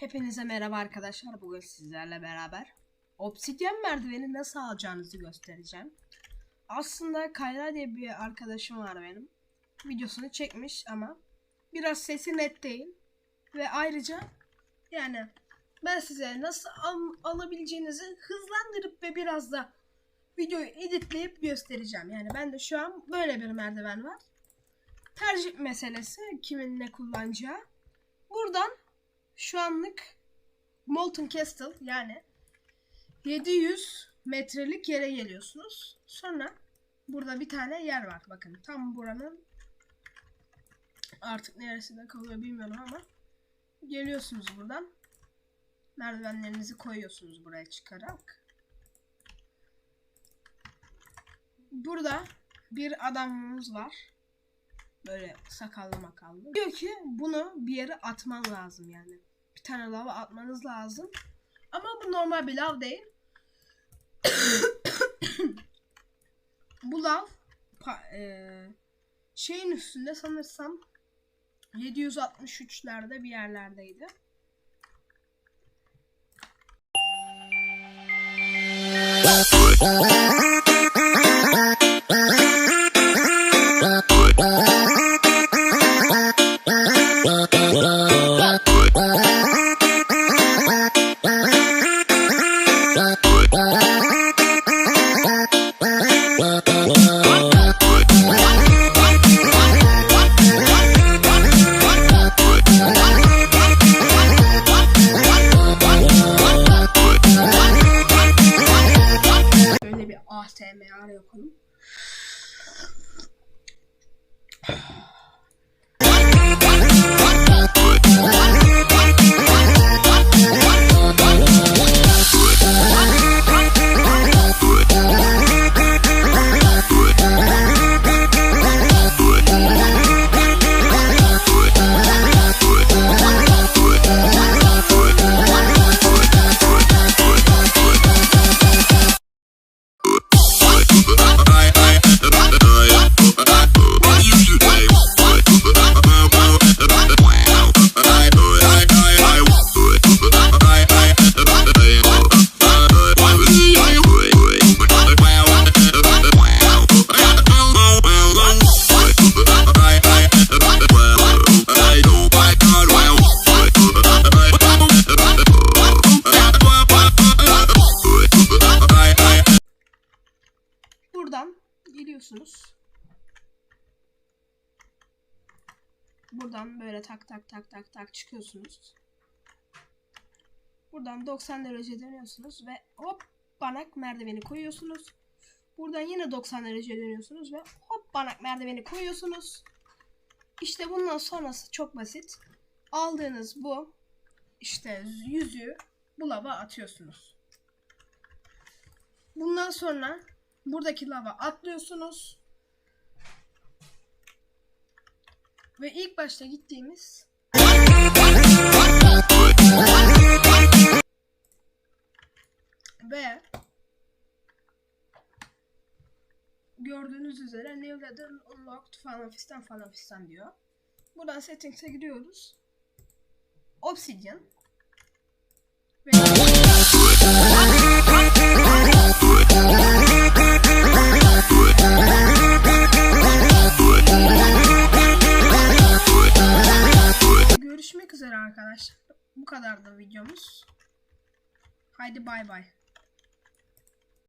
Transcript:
Hepinize merhaba arkadaşlar. Bugün sizlerle beraber obsidyen merdiveni nasıl alacağınızı göstereceğim. Aslında Kayra diye bir arkadaşım var benim. Videosunu çekmiş ama biraz sesi net değil. Ve ayrıca yani ben size nasıl al- alabileceğinizi hızlandırıp ve biraz da videoyu editleyip göstereceğim. Yani ben de şu an böyle bir merdiven var. Tercih meselesi kimin ne kullanacağı. Buradan şu anlık Molten Castle yani 700 metrelik yere geliyorsunuz. Sonra burada bir tane yer var. Bakın tam buranın artık neresinde kalıyor bilmiyorum ama geliyorsunuz buradan. Merdivenlerinizi koyuyorsunuz buraya çıkarak. Burada bir adamımız var. Böyle sakallı makallı. Diyor ki bunu bir yere atman lazım yani. Bir tane lava atmanız lazım. Ama bu normal bir lav değil. bu lav eee, şeyin üstünde sanırsam 763'lerde bir yerlerdeydi. ASMR yapalım. Geliyorsunuz. Buradan böyle tak tak tak tak tak çıkıyorsunuz. Buradan 90 derece dönüyorsunuz ve hop banak merdiveni koyuyorsunuz. Buradan yine 90 derece dönüyorsunuz ve hop banak merdiveni koyuyorsunuz. İşte bundan sonrası çok basit. Aldığınız bu işte yüzüğü bu atıyorsunuz. Bundan sonra buradaki lava atlıyorsunuz. Ve ilk başta gittiğimiz ve gördüğünüz üzere New Leather Unlocked falan fistan falan fistan diyor. Buradan settings'e gidiyoruz. Obsidian ve Görüşmek üzere arkadaşlar. Bu kadar da videomuz. Haydi bay bay.